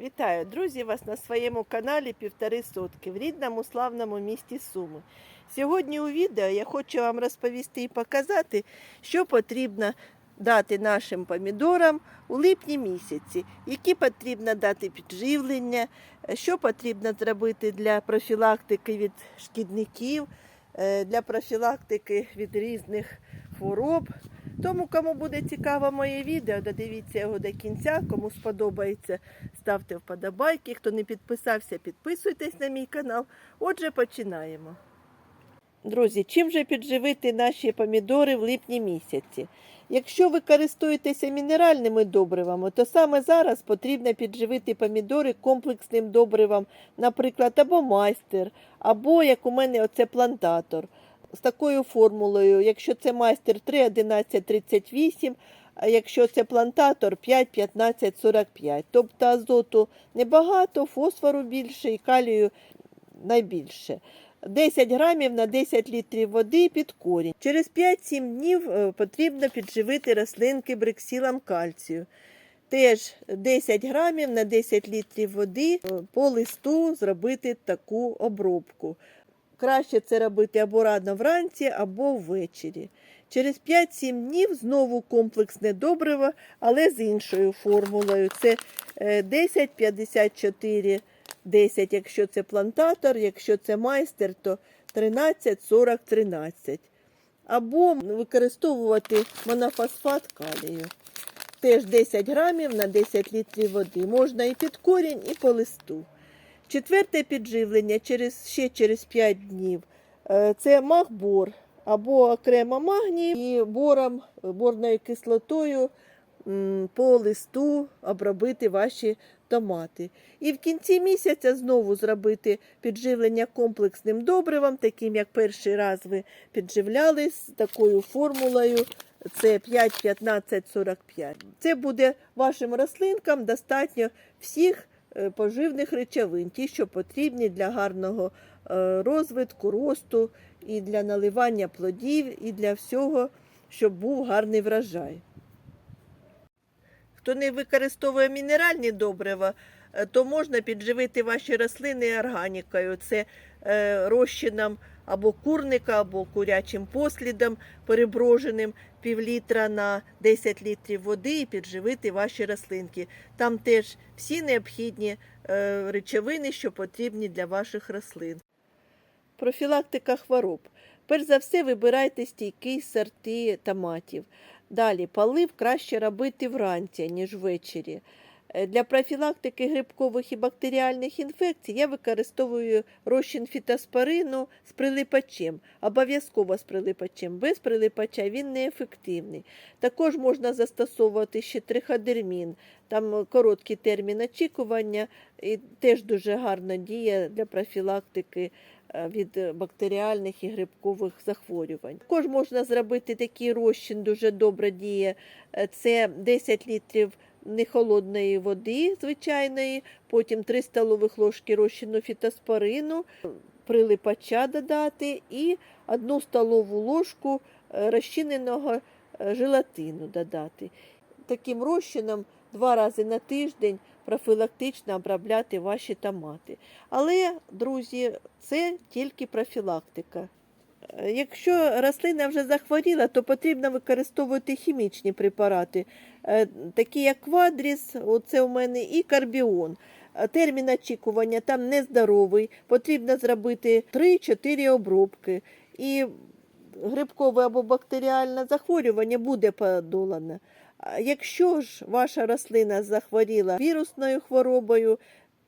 Вітаю, друзі, вас на своєму каналі Півтори сотки в рідному славному місті Суми. Сьогодні у відео я хочу вам розповісти і показати, що потрібно дати нашим помідорам у липні місяці, які потрібно дати підживлення, що потрібно зробити для профілактики від шкідників, е, для профілактики від різних хвороб. Тому, кому буде цікаво моє відео, додивіться його до кінця. Кому сподобається, ставте вподобайки. Хто не підписався, підписуйтесь на мій канал. Отже, починаємо. Друзі, чим же підживити наші помідори в липні місяці? Якщо ви користуєтеся мінеральними добривами, то саме зараз потрібно підживити помідори комплексним добривом, наприклад, або майстер, або як у мене оце плантатор з такою формулою, якщо це майстер 3, 11, 38, а якщо це плантатор 5, 15, 45. Тобто азоту небагато, фосфору більше і калію найбільше. 10 грамів на 10 літрів води під корінь. Через 5-7 днів е, потрібно підживити рослинки бриксілом кальцію. Теж 10 грамів на 10 літрів води е, по листу зробити таку обробку. Краще це робити або рано вранці, або ввечері. Через 5-7 днів знову комплексне добриво, але з іншою формулою. Це е, 10, 54, 10, якщо це плантатор, якщо це майстер, то 13, 40, 13. Або використовувати монофосфат калію. Теж 10 грамів на 10 літрів води. Можна і під корінь, і по листу. Четверте підживлення через, ще через 5 днів. Е, Це махбор або окремо магній і бором, борною кислотою по листу обробити ваші томати. І в кінці місяця знову зробити підживлення комплексним добривом, таким як перший раз ви підживляли з такою формулою. Це 5, 15, 45. Це буде вашим рослинкам достатньо всіх поживних речовин, ті, що потрібні для гарного е, розвитку, росту, і для наливання плодів, і для всього, щоб був гарний врожай. Хто не використовує мінеральні добрива, е, то можна підживити ваші рослини органікою. Це е, розчином або курника, або курячим послідом, переброженим півлітра на 10 літрів води і підживити ваші рослинки. Там теж всі необхідні е, речовини, що потрібні для ваших рослин. Профілактика хвороб. Перш за все, вибирайте стійкі сорти томатів. Далі, полив краще робити вранці, ніж ввечері. Е, Для профілактики грибкових і бактеріальних інфекцій я використовую розчин фітоспорину з прилипачем, обов'язково з прилипачем. Без прилипача він неефективний. Також можна застосовувати ще триходермін, там короткий термін очікування і теж дуже гарна діє для профілактики е, від бактеріальних і грибкових захворювань. Також можна зробити такий розчин, дуже добре діє. Е, Це 10 літрів нехолодної води звичайної, потім 3 столових ложки розчину фітоспорину, прилипача додати і 1 столову ложку е, розчиненого е, желатину додати. Таким розчином два рази на тиждень профілактично обробляти ваші томати. Але, друзі, це тільки профілактика. Якщо рослина вже захворіла, то потрібно використовувати хімічні препарати, е, такі як квадріс, оце у мене, і карбіон. Термін очікування там нездоровий, потрібно зробити 3-4 обробки. І грибкове або бактеріальне захворювання буде подолане. Якщо ж ваша рослина захворіла вірусною хворобою,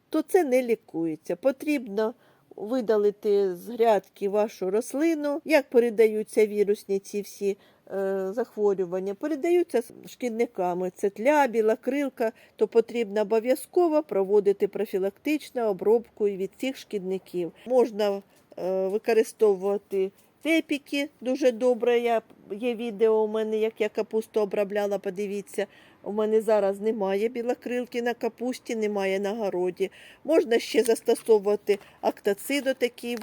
то це не лікується. Потрібно видалити з грядки вашу рослину. Як передаються вірусні ці всі е, захворювання? Передаються шкідниками. Це тля, біла крилка, то потрібно обов'язково проводити профілактичну обробку від цих шкідників. Можна е, використовувати тепіки дуже добре. Я, є відео у мене, як я капусту обробляла, подивіться. У мене зараз немає білокрилки на капусті, немає на городі. Можна ще застосовувати актоциду такий.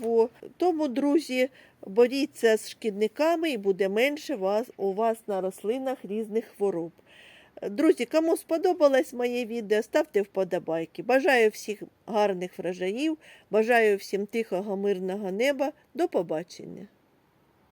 Тому, друзі, боріться з шкідниками і буде менше вас, у вас на рослинах різних хвороб. Друзі, кому сподобалось моє відео, ставте вподобайки. Бажаю всіх гарних врожаїв, бажаю всім тихого, мирного неба. До побачення.